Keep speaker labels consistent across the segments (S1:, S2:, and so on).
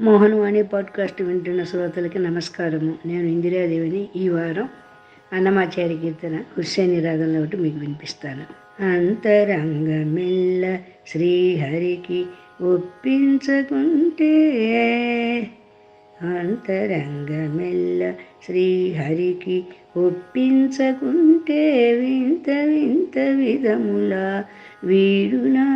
S1: Mohan Vani podcast వింటున్న శ్రోతలకి నమస్కారము. నేను ఇందిరాదేవిని ఈ వారం అన్నమాచారి కీర్తన హుస్సేని రాగంలో ఒకటి మీకు వినిపిస్తాను. అంతరంగమెల్ల శ్రీహరికి ఒప్పించకుంటే అంతరంగమెల్ల శ్రీహరికి ఒప్పించకుంటే వింత వింత విధముల వీడునా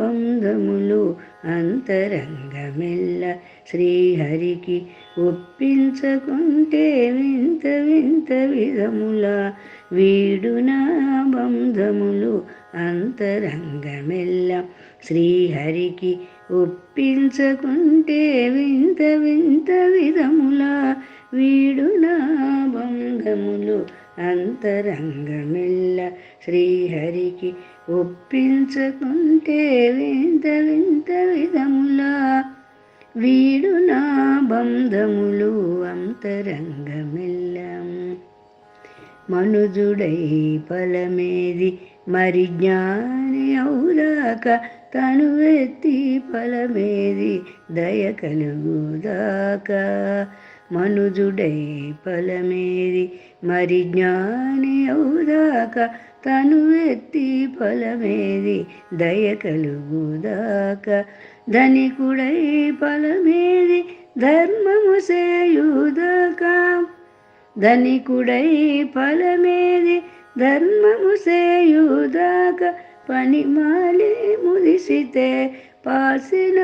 S1: బంధములు అంతరంగమెల్ల శ్రీహరికి ఒప్పించకుంటే వింత వింత విధముల వీడునా బంధములు అంతరంగమెల్ల. శ్రీహరికి ఒప్పించకుంటే వింత వింత విధముల వీడునా బంధములు అంతరంగమెల్ల. శ్రీహరికి ఒప్పించకుంటే వింత వింత విధములా వీడు నా బంధములు అంతరంగమిల్లం. మనుజుడై ఫలమేది మరి జ్ఞాని అవుదాక తను ఎత్తి ఫలమేది దయ కలుగుదాక. మనుజుడై ఫలమేది మరి జ్ఞాని అవుదాక తను ఎత్తి ఫలమేది దయ కలుగుదాక. ధనికుడై ఫలమేది ధర్మము సేయుదాకా ధనికుడై ఫలమేది ధర్మము సేయుదక పని మాలి ముదిసితే పాసిన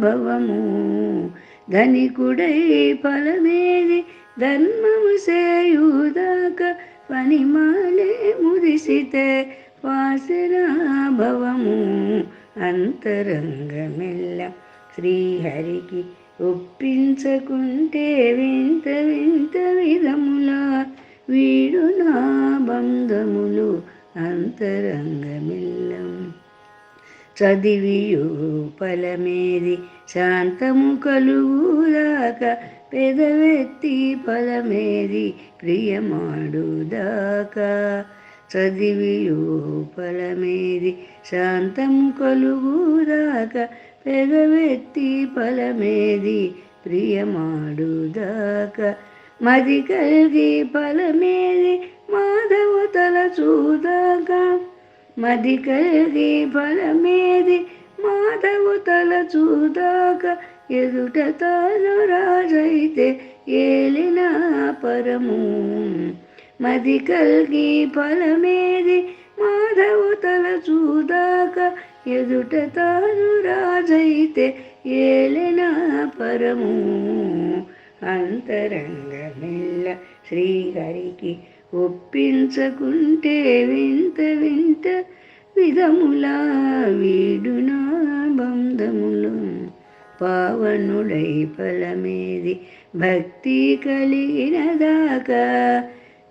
S1: భవము. ధనికుడై ఫలమేది ధర్మము సేయుదక పని మాలి ముదిసితే పాసిన భవము. అంతరంగమెల్ల శ్రీహరికి ఒప్పించకుంటే వింత వింత విధముల వీడు నా బంధములు అంతరంగమిల్లం. చదివియు ఫలమేది శాంతము కలుగుదాక పెదవెత్తి ఫలమేది ప్రియమాడుదాకా. చదివియు ఫలమేది? శాంతము కలుగుదాక పెగవెత్తి ఫలమేది? ప్రియమాడుదాక మది కలిగి ఫలమేది? మాధవ తల చూదాక మది కలిగి ఫలమేది? మాధవ తల చూదాక ఎదుట తాను రాజైతే ఏలిన పరము మది కల్గి ఫలమేది మాధవ తల చూదాక ఎదుట తాను రాజైతే ఏలెనా పరము. అంతరంగమిల్ల శ్రీహరికి ఒప్పించకుంటే వింత వింత విధములా వీడునా బంధములు. పావనుడై ఫలమేది భక్తి కలిగినదాకా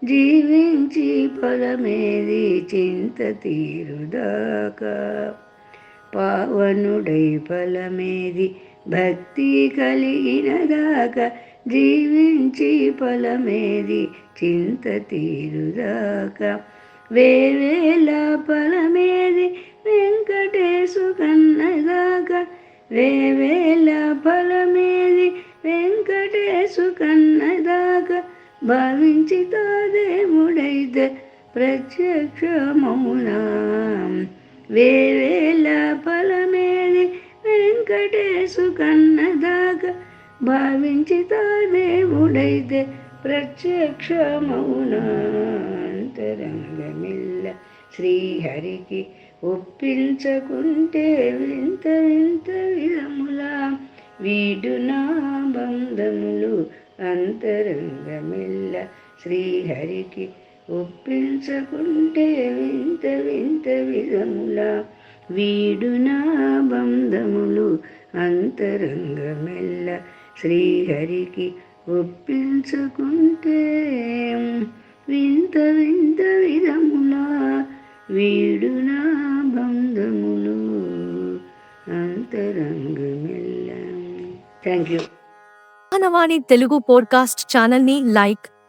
S1: జీవించి ఫలమేది చింత తీరుదాకా. పావనుడై ఫలమేది భక్తి కలిగినదాక. జీవించి ఫలమేది చింత తీరుదాకా. వేవేల ఫలమేది వెంకటేశు కన్నదాకా. వేవేల ఫలమేది వెంకటేశు కన్న భావించి తాదేముడైతే ప్రత్యక్షమౌనా వేవేల ఫలమేది వెంకటేశు కన్నదాక భావించి తాదేవుడైతే ప్రత్యక్షమౌనాంతరంగమిల్ల శ్రీహరికి ఒప్పించకుంటే వింత వింత విధములా వీడునా బంధములు శ్రీహరికి ఒప్పించకుంటే వింత వింత విధముల వీడునా బంధములు అంతరంగమెల్ల శ్రీహరికి ఒప్పించుకుంటే వింత వింత విధముల వీడునా బంధములు అంతరంగమెల్ల. Thank you.
S2: Manavani Telugu podcast ఛానల్ని లైక్